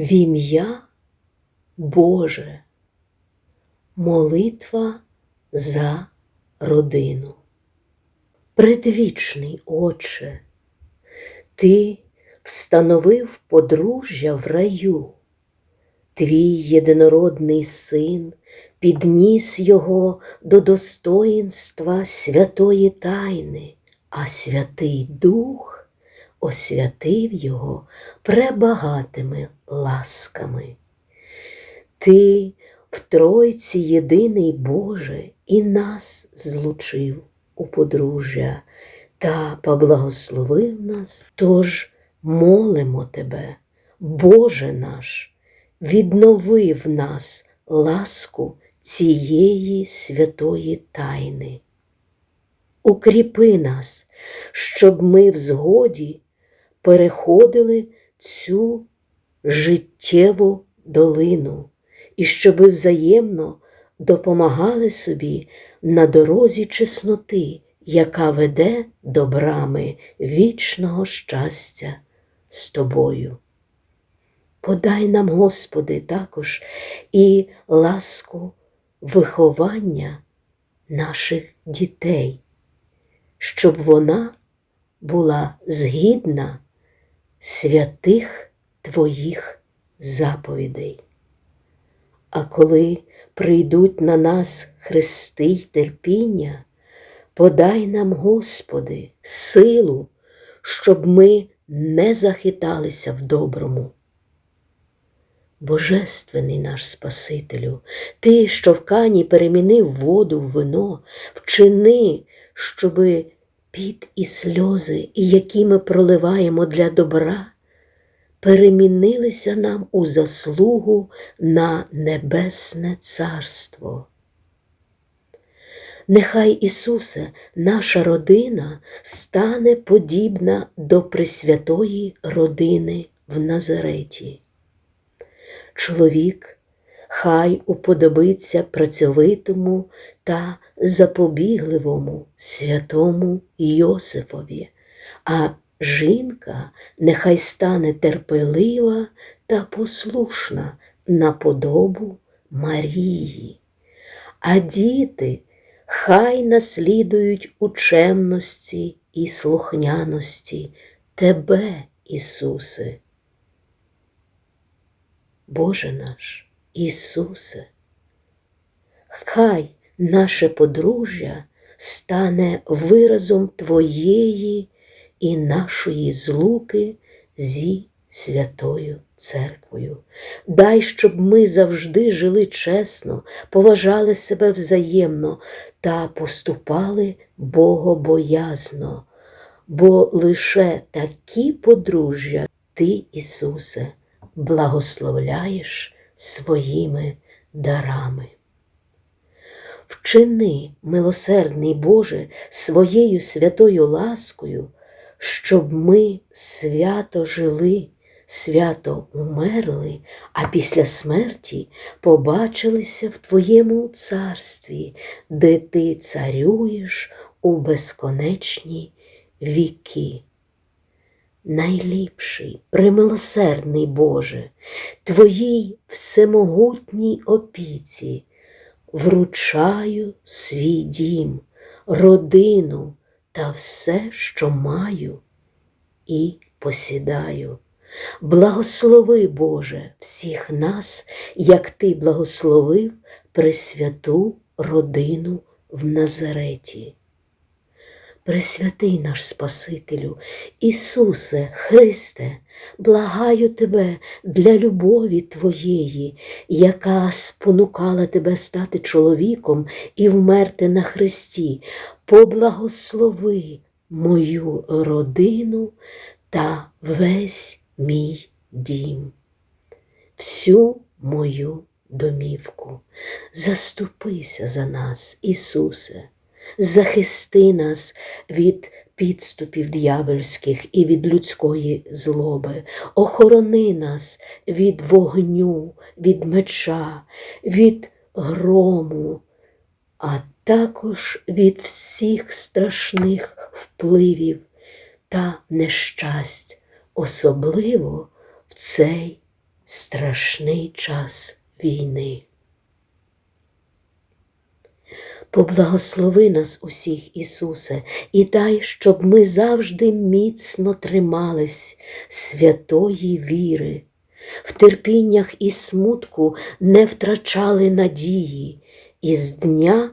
В ім'я Боже, молитва за родину. Предвічний Отче, Ти встановив подружжя в раю, Твій єдинородний син підніс його до достоїнства святої тайни, а Святий Дух освятив його пребагатими ласками. Ти в Тройці єдиний Боже і нас злучив у подружжя та поблагословив нас, тож молимо Тебе, Боже наш, віднови в нас ласку цієї святої тайни. Укріпи нас, щоб ми в згоді переходили цю життєву долину і щоби взаємно допомагали собі на дорозі чесноти, яка веде до брами вічного щастя з тобою. Подай нам, Господи, також і ласку виховання наших дітей, щоб вона була згідна святих Твоїх заповідей. А коли прийдуть на нас хрести й терпіння, подай нам, Господи, силу, щоб ми не захиталися в доброму. Божественний наш Спасителю, Ти, що в кані перемінив воду в вино, вчини, щоби піт і сльози, які ми проливаємо для добра, перемінилися нам у заслугу на Небесне Царство. Нехай Ісусе, наша родина стане подібна до Пресвятої родини в Назареті. Чоловік хай уподобиться працьовитому та запобігливому святому Йосифові, а жінка нехай стане терпелива та послушна на подобу Марії, а діти хай наслідують учемності і слухняності Тебе, Ісусе. Боже наш, Ісусе, хай наше подружжя стане виразом Твоєї і нашої злуки зі Святою Церквою. Дай, щоб ми завжди жили чесно, поважали себе взаємно та поступали богобоязно, бо лише такі подружжя Ти, Ісусе, благословляєш своїми дарами. Вчини, милосердний Боже, своєю святою ласкою, щоб ми свято жили, свято умерли, а після смерті побачилися в Твоєму царстві, де Ти царюєш у безконечні віки. Найліпший, примилосердний Боже, Твоїй всемогутній опіці вручаю свій дім, родину та все, що маю і посідаю. Благослови, Боже, всіх нас, як Ти благословив Пресвяту родину в Назареті. Пресвятий наш Спасителю, Ісусе, Христе, благаю Тебе для любові Твоєї, яка спонукала Тебе стати чоловіком і вмерти на Христі, поблагослови мою родину та весь мій дім, всю мою домівку. Заступися за нас, Ісусе захисти нас від підступів д'явольських і від людської злоби, охорони нас від вогню, від меча, від грому, а також від всіх страшних впливів та нещасть, особливо в цей страшний час війни. Поблагослови нас усіх, Ісусе, і дай, щоб ми завжди міцно тримались святої віри, в терпіннях і смутку не втрачали надії, і з дня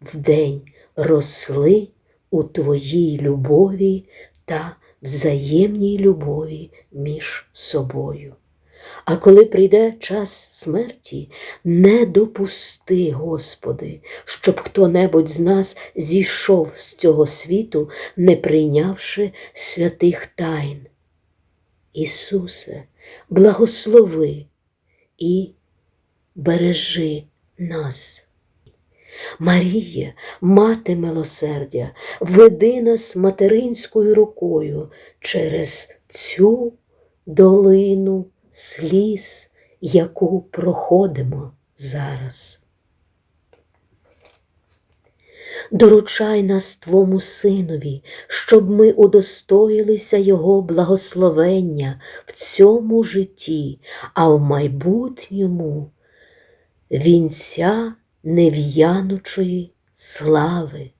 в день росли у Твоїй любові та взаємній любові між собою. А коли прийде час смерті, не допусти, Господи, щоб хто-небудь з нас зійшов з цього світу, не прийнявши святих тайн. Ісусе, благослови і бережи нас. Маріє, мати милосердя, веди нас материнською рукою через цю долину сліз, яку проходимо зараз. Доручай нас Твому Синові, щоб ми удостоїлися Його благословення в цьому житті, а в майбутньому вінця нев'янучої слави.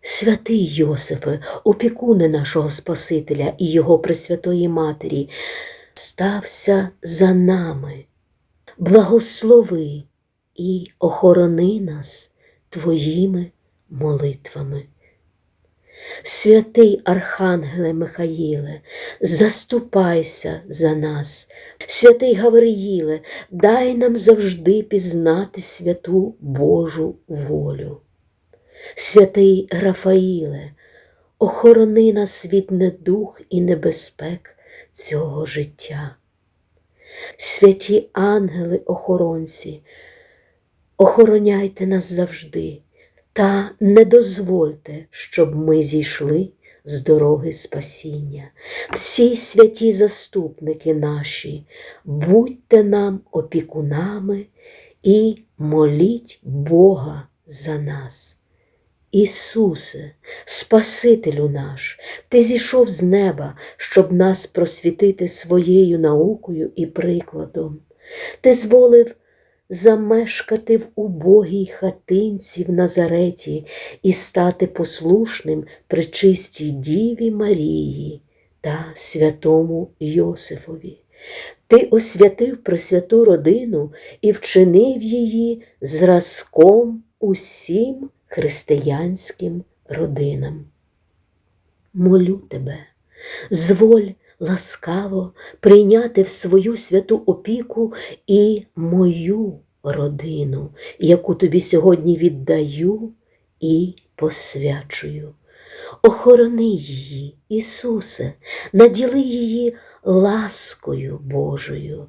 Святий Йосифе, опікуне нашого Спасителя і Його Пресвятої Матері, стався за нами, благослови і охорони нас Твоїми молитвами. Святий Архангеле Михаїле, заступайся за нас, святий Гавриїле, дай нам завжди пізнати святу Божу волю. Святий Рафаїле, охорони нас від недух і небезпек цього життя. Святі ангели-охоронці, охороняйте нас завжди та не дозвольте, щоб ми зійшли з дороги спасіння. Всі святі заступники наші, будьте нам опікунами і моліть Бога за нас. Ісусе, Спасителю наш, Ти зійшов з неба, щоб нас просвітити своєю наукою і прикладом. Ти зволив замешкати в убогій хатинці в Назареті і стати послушним пречистій Діві Марії та святому Йосифові. Ти освятив Пресвяту родину і вчинив її зразком усім християнським родинам. Молю тебе, зволь ласкаво прийняти в свою святу опіку і мою родину, яку тобі сьогодні віддаю і посвячую. Охорони її, Ісусе, наділи її ласкою Божою,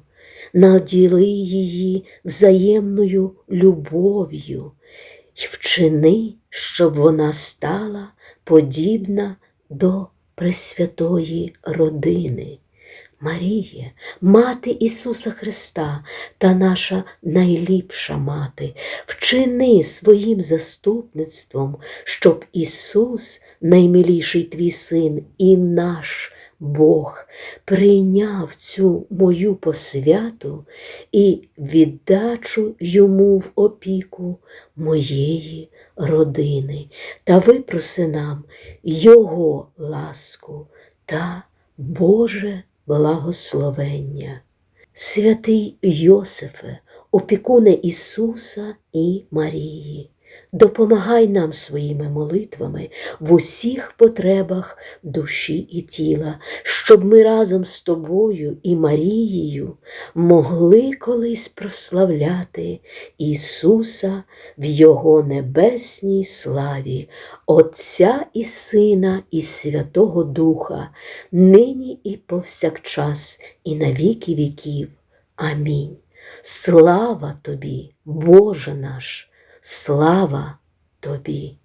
наділи її взаємною любов'ю й вчини, щоб вона стала подібна до Пресвятої родини. Марія, мати Ісуса Христа та наша найліпша мати, вчини своїм заступництвом, щоб Ісус, наймиліший твій син і наш Бог, прийняв цю мою посвяту і віддачу йому в опіку моєї родини та випроси нам Його ласку та Боже благословення. Святий Йосифе, опікуне Ісуса і Марії, допомагай нам своїми молитвами в усіх потребах душі і тіла, щоб ми разом з тобою і Марією могли колись прославляти Ісуса в Його небесній славі, Отця і Сина, і Святого Духа, нині і повсякчас, і на віки віків. Амінь. Слава тобі, Боже наш! Слава тобі!